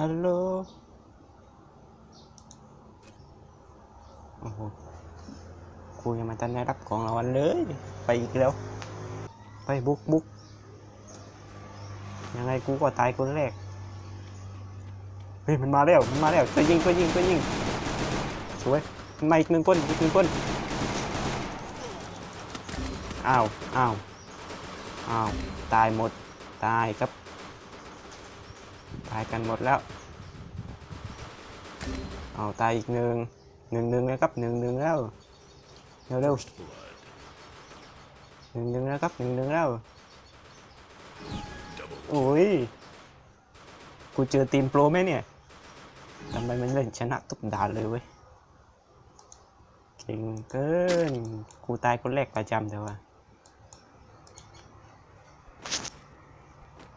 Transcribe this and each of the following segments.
ฮัลโหล โอ้โหกูยังมาทันได้รับของรางวัลเลย ไปอีกแล้ว ไปบุกบุกยังไงกูก็ตายคนแรก เฮ้ยมันมาแล้ว มันมาแล้วตัวยิงตัวยิงตัวยิงสวยมาอีกหนึ่งคนอีกหนึ่งคนอ้าว อ้าว อ้าว ตายหมด ตายครับายกันหมดแล้ว เอาตายอีกหนึ่งหนึ่งหนึ่งแล้วครับหนึ่งหนึ่งแล้วเร็วเร็วหนึ่งหนึ่งแล้วครับหนึ่งหนึ่งแล้วโอ้ยกูเจอทีมโปรไหมเนี่ยทำไมมันเล่นชนะทุกด่านเลยเว้ยเก่งเกินกูตายคนแรกประจำแต่ว่า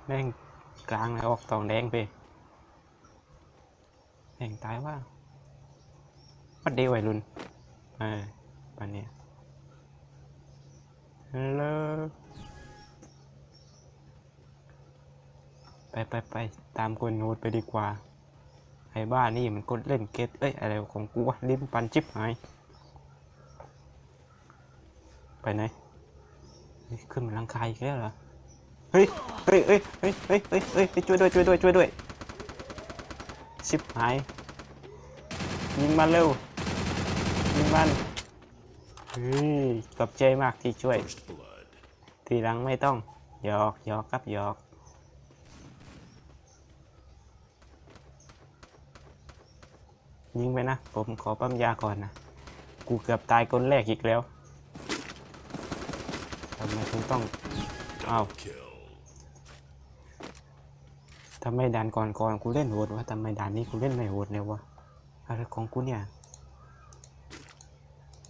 แม่ง กลางเลยออกตองแดงไปแม่งตายว่าวัดเดียวไอ้รุ่นเออปันเนี้ยฮัลโหลไปไปไปตามคนโน้ตไปดีกว่า ไอ้บ้านี่มันกดเล่นเกตเอ้ย อะไรของกูวะลิ้นปันชิบหาย ไปไหน ขึ้นมาลังคาอีกแล้วเหรอ เฮ้ย เฮ้ยเฮ้ยเฮ้ยเฮ้ยเฮ้ยเฮ้ยช่วยด้วยช่วยด้วยช่วยด้วย ชิบหาย ยิงมันเร็ว ยิงมัน เฮ้ยขอบใจมากที่ช่วย ทีหลังไม่ต้อง หยอกหยอกครับหยอกยิงไปนะ ผมขอปั๊มยาก่อนนะ กูเกือบตายคนแรกอีกแล้ว ทำไมถึงต้อง อ้าว ทำไมด่านก่อนก่อนกูเล่นโหดวะทำไมด่านนี้กูเล่นไม่โหดเลยวะอะไรของกูเนี่ย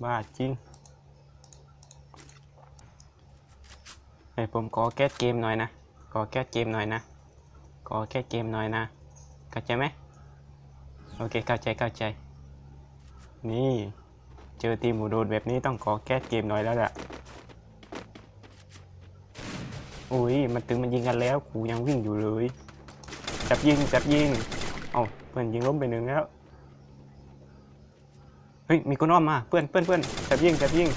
บ้าจริงเฮ้ยผมขอแก้เกมหน่อยนะขอแก้เกมหน่อยนะขอแก้เกมหน่อยนะเข้าใจไหมโอเคเข้าใจเข้าใจ นี่เจอทีมหมูโดดแบบนี้ต้องขอแก้เกมหน่อยแล้วแหละอุ้ยมันถึงมันยิงกันแล้วกูยังวิ่งอยู่เลย จับยิงจับยิงเอาเพื่อนยิงล้มไปหนึ่งแล้วเฮ้ยมีคนอ้อมมาเพื่อนเพื่อนเพื่อนจับยิงจับยิง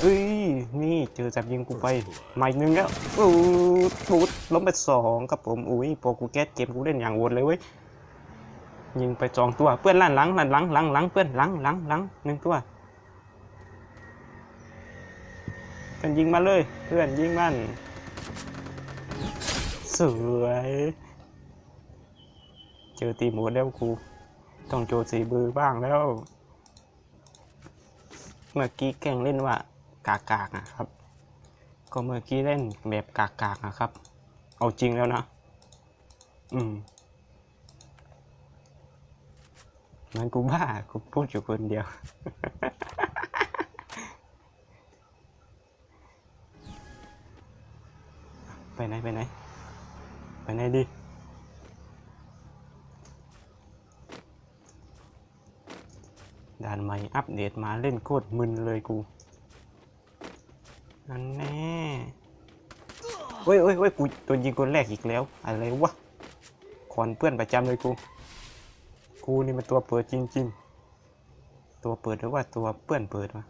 เอ้ยนี่เจอจับยิงกูไปมาอีกหนึ่งแล้วอู้ปูดล้มไปสองครับผมอุ้ยพอกูแก๊สเกมกูเล่นอย่างโหดเลยเว้ยยิงไปสองตัวเพื่อนลั่นหลังลั่นหลังหลังหลังเพื่อนหลังหลังหลังหนึ่งตัวเพื่อนยิงมาเลย เพื่อนยิงมัน สวย เจอตีหมูแล้วครูต้องโจสีบือบ้างแล้ว เมื่อกี้แกล้งเล่นว่ากากากนะครับ ก็เมื่อกี้เล่นแบบกากากนะครับ เอาจริงแล้วนะ อืมมันกูบ้ากูพูดอยู่คนเดียว ไปไหน ไปไหน ไปไหนดีด่านใหม่อัปเดตมาเล่นโคตรมึนเลยกูนั่นแน่เฮ้ยเฮ้ยเฮ้ยกูโดนยิงคนแรกอีกแล้ว อะไรวะคอนเพื่อนประจำเลยกู กูนี่มันตัวเปิดจริงๆ ตัวเปิดหรือว่าตัวเปื้อนเปิดวะ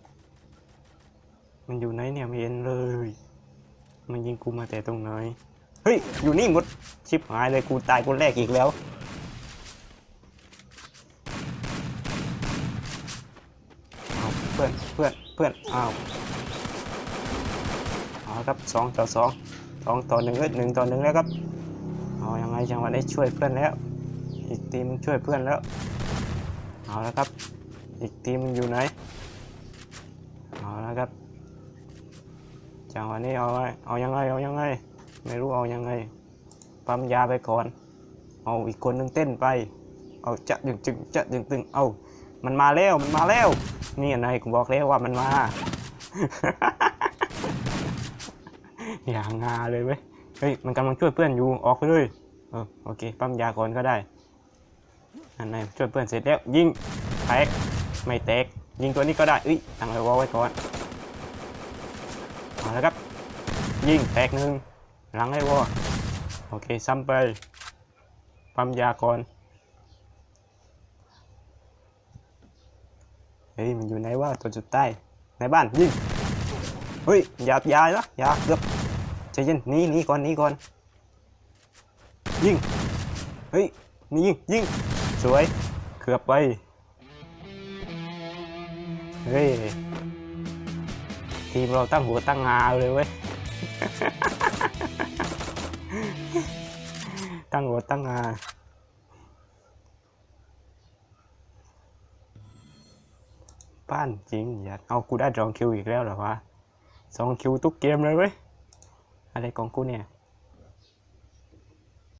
มันอยู่ไหนเนี่ยไม่เห็นเลย มันยิงกูมาแต่ตรงไหน เฮ้ย อยู่นี่หมดชิบหายเลยกูตายคนแรกอีกแล้วเอาเพื่อนเพื่อนเพื่อนอ้าวเอาครับสองต่อสองสองต่อหนึ่งเอ้ยหนึ่งต่อหนึ่งแล้วครับเอายังไงจังหวะนี้ช่วยเพื่อนแล้ว อีกทีมช่วยเพื่อนแล้วเอาและครับ อีกทีมอยู่ไหนเอาและครับจังหวะนี้เอาไงเอายังไงเอายังไง ไม่รู้เอายังไง ปั๊มยาไปก่อน เอาอีกคนนึงเต้นไป เอาจะดึงจึงจะดึงตึงเอา มันมาแล้ว มันมาแล้ว นี่นายกูบอกแล้วว่ามันมา อย่างงาเลยเว้ย เฮ้ย มันกำลังช่วยเพื่อนอยู่ ออกไปเลย เออ โอเค ปั๊มยาก่อนก็ได้อันไหนช่วยเพื่อนเสร็จแล้ว ยิงแตกไม่แตก ยิงตัวนี้ก็ได้เอ้ยตั้งไว้วอลไว้ก่อน เอาละครับ ยิงแตกหนึ่ง หลังให้วอโอเค ซ้ำไป ปั๊มยาก่อน เฮ้ย มันอยู่ไหนวะตัวจุดใต้ ในบ้าน ยิง เฮ้ยอยาอย่านะอย่าเกือบใจเย็นหนีหนีก่อนหนีก่อน ยิง เฮ้ย มียิง ยิง สวย เกือบไป เฮ้ย ทีมเราตั้งหัวตั้งงาเลยเว้ย ตั้งหัวตั้งงาบ้านจริงอย่าเอากูได้จองคิวอีกแล้วเหรอวะสองคิวทุกเกมเลยเว้ย อะไรของกูเนี่ย